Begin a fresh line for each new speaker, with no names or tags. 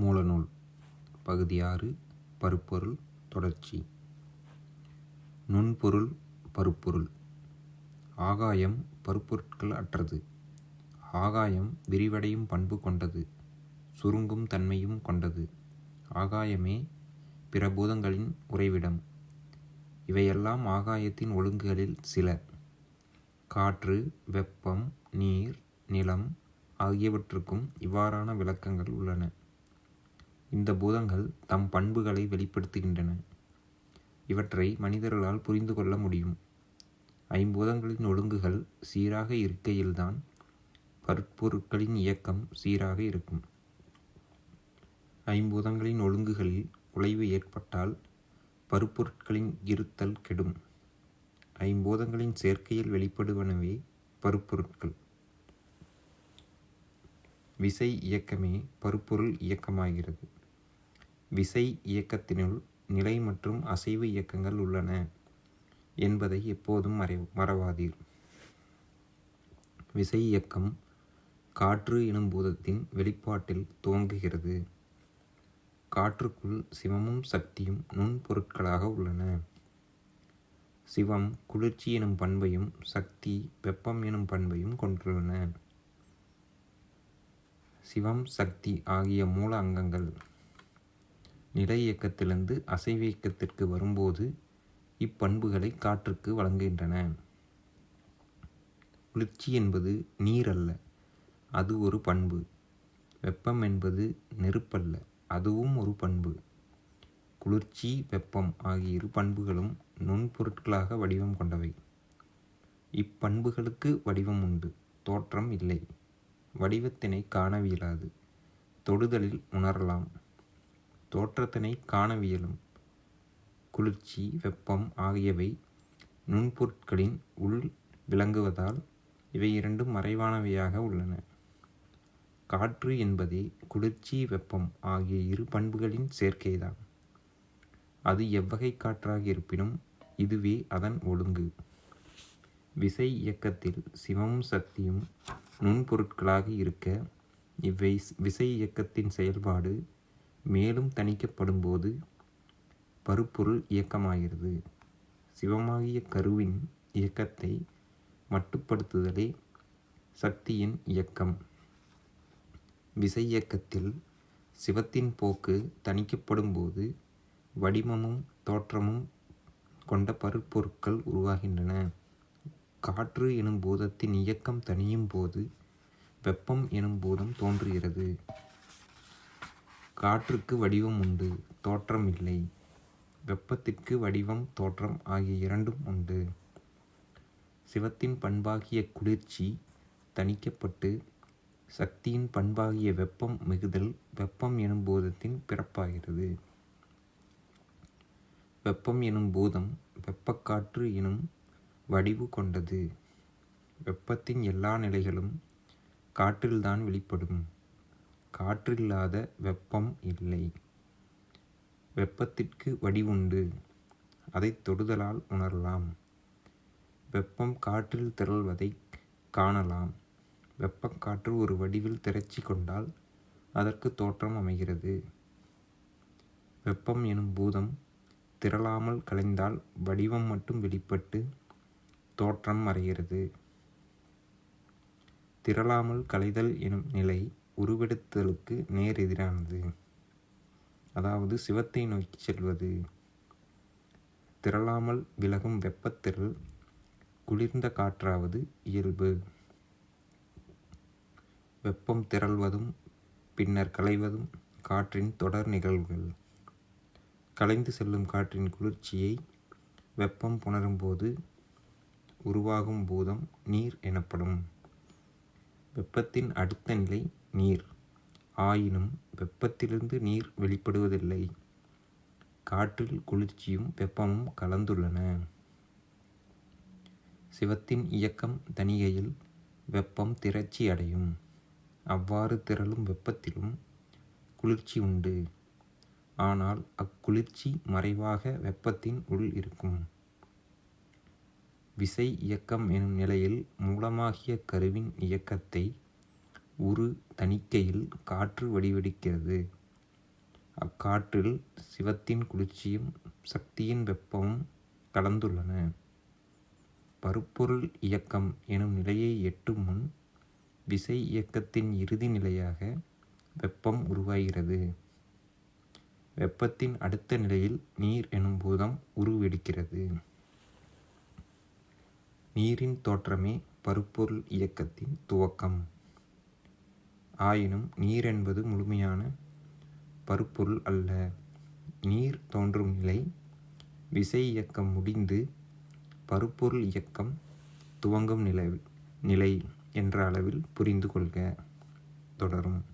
மூலநூல். பகுதி ஆறு பருப்பொருள் தொடர்ச்சி. நுண்பொருள் பருப்பொருள். ஆகாயம் பருப்பொருட்கள் அற்றது. ஆகாயம் விரிவடையும் பண்பு கொண்டது. சுருங்கும் தன்மையும் கொண்டது. ஆகாயமே பிற பூதங்களின் உறைவிடம். இவையெல்லாம் ஆகாயத்தின் ஒழுங்குகளில் சில. காற்று வெப்பம் நீர் நிலம் ஆகியவற்றுக்கும் இவ்வாறான விளக்கங்கள் உள்ளன. இந்த பூதங்கள் தம் பண்புகளை வெளிப்படுத்துகின்றன. இவற்றை மனிதர்களால் புரிந்து கொள்ள முடியும். ஐம்பூதங்களின் ஒழுங்குகள் சீராக இருக்கையில்தான் பற்பொருட்களின் இயக்கம் சீராக இருக்கும். ஐம்பூதங்களின் ஒழுங்குகளில் குலைவு ஏற்பட்டால் பருப்பொருட்களின் இருத்தல் கெடும். ஐம்பூதங்களின் சேர்க்கையில் வெளிப்படுவனவே பருப்பொருட்கள். விசை இயக்கமே பருப்பொருள் இயக்கமாகிறது. விசை இயக்கத்தினுள் நிலை மற்றும் அசைவு இயக்கங்கள் உள்ளன என்பதை எப்போதும் மறை மறவாதீர். விசை இயக்கம் காற்று எனும் பூதத்தின் வெளிப்பாட்டில் துவங்குகிறது. காற்றுக்குள் சிவமும் சக்தியும் நுண்பொருட்களாக உள்ளன. சிவம் குளிர்ச்சி எனும் பண்பையும் சக்தி வெப்பம் எனும் பண்பையும் கொண்டுள்ளன. சிவம் சக்தி ஆகிய மூல அங்கங்கள் நிலை இயக்கத்திலிருந்து அசைவு இயக்கத்திற்கு வரும்போது இப்பண்புகளை காற்றுக்கு வழங்குகின்றன. குளிர்ச்சி என்பது நீர் அல்ல அது ஒரு பண்பு. வெப்பம் என்பது நெருப்பல்ல அதுவும் ஒரு பண்பு. குளிர்ச்சி வெப்பம் ஆகிய இரு பண்புகளும் நுண்பொருட்களாக வடிவம் கொண்டவை. இப்பண்புகளுக்கு வடிவம் உண்டு தோற்றம் இல்லை. வடிவத்தினை காணவியலாது தொடுதலில் உணரலாம். தோற்றத்தினை காணவியலும். குளிர்ச்சி வெப்பம் ஆகியவை நுண்பொருட்களின் உள் விளங்குவதால் இவை இரண்டும் மறைவானவையாக உள்ளன. காற்று என்பதே குளிர்ச்சி வெப்பம் ஆகிய இரு பண்புகளின் சேர்க்கைதான். அது எவ்வகை காற்றாக இருப்பினும் இதுவே அதன் ஒழுங்கு. விசை இயக்கத்தில் சிவமும் சக்தியும் நுண்பொருட்களாக இருக்க இவ்வை விசை இயக்கத்தின் செயல்பாடு மேலும் தணிக்கப்படும்போது பருப்பொருள் இயக்கமாகிறது. சிவமாகிய கருவின் இயக்கத்தை மட்டுப்படுத்துதலே சக்தியின் இயக்கம். விசை இயக்கத்தில் சிவத்தின் போக்கு தணிக்கப்படும்போது வடிவமும் தோற்றமும் கொண்ட பருப்பொருட்கள் உருவாகின்றன. காற்று எனும் பூதத்தின் இயக்கம் தணியும் போது வெப்பம் எனும் பூதம் தோன்றுகிறது. காற்றுக்கு வடிவம் உண்டு தோற்றம் இல்லை. வெப்பத்திற்கு வடிவம் தோற்றம் ஆகிய இரண்டும் உண்டு. சிவத்தின் பண்பாகிய குளிர்ச்சி தணிக்கப்பட்டு சக்தியின் பண்பாகிய வெப்பம் மிகுதல் வெப்பம் எனும் பூதத்தின் பிறப்பாகிறது. வெப்பம் எனும் பூதம் வெப்பக்காற்று எனும் வடிவு கொண்டது. வெப்பத்தின் எல்லா நிலைகளும் காற்றில்தான் வெளிப்படும். காற்றில்லாத வெப்பம் இல்லை. வெப்பத்திற்கு வடிவுண்டு அதை தொடுதலால் உணரலாம். வெப்பம் காற்றில் திரள்வதை காணலாம். வெப்பக்காற்று ஒரு வடிவில் திரச்சி கொண்டால் அதற்கு தோற்றம் அமைகிறது. வெப்பம் எனும் பூதம் திரளாமல் கலைந்தால் வடிவம் மட்டும் வெளிப்பட்டு தோற்றம் மறைகிறது திரளாமல் கலைதல் எனும் நிலை உருவெடுத்தலுக்கு நேர் எதிரானது. அதாவது சிவத்தை நோக்கி செல்வது. திரளாமல் விலகும் வெப்பத்திரள் குளிர்ந்த காற்றாவது இயல்பு. வெப்பம் திரள்வதும் பின்னர் கலைவதும் காற்றின் தொடர் நிகழ்வுகள். கலைந்து செல்லும் காற்றின் குளிர்ச்சியை வெப்பம் புணரும்போது உருவாகும் பூதம் நீர் எனப்படும். வெப்பத்தின் அடுத்த நிலை நீர். ஆயினும் வெப்பத்திலிருந்து நீர் வெளிப்படுவதில்லை. காற்றில் குளிர்ச்சியும் வெப்பமும் கலந்துள்ளன. சிவத்தின் இயக்கம் தணிகையில் வெப்பம் திரட்சி அடையும். அவ்வாறு திரளும் வெப்பத்திலும் குளிர்ச்சி உண்டு. ஆனால் அக்குளிர்ச்சி மறைவாக வெப்பத்தின் உள் இருக்கும். விசை இயக்கம் எனும் நிலையில் மூலமாகிய கருவின் இயக்கத்தை உரு தணிக்கையில் காற்று வடிவெடுக்கிறது. அக்காற்றில் சிவத்தின் குளிர்ச்சியும் சக்தியின் வெப்பமும் கலந்துள்ளன. பருப்பொருள் இயக்கம் எனும் நிலையை எட்டும் முன் விசை இயக்கத்தின் இறுதி நிலையாக வெப்பம் உருவாகிறது. வெப்பத்தின் அடுத்த நிலையில் நீர் எனும் பூதம் உருவெடுக்கிறது நீரின் தோற்றமே பருப்பொருள் இயக்கத்தின் துவக்கம். ஆயினும் நீர் என்பது முழுமையான பருப்பொருள் அல்ல. நீர் தோன்றும் நிலை விசை இயக்கம் முடிந்து பருப்பொருள் இயக்கம் துவங்கும் நிலை நிலை என்ற அளவில் புரிந்து கொள்க. தொடரும்.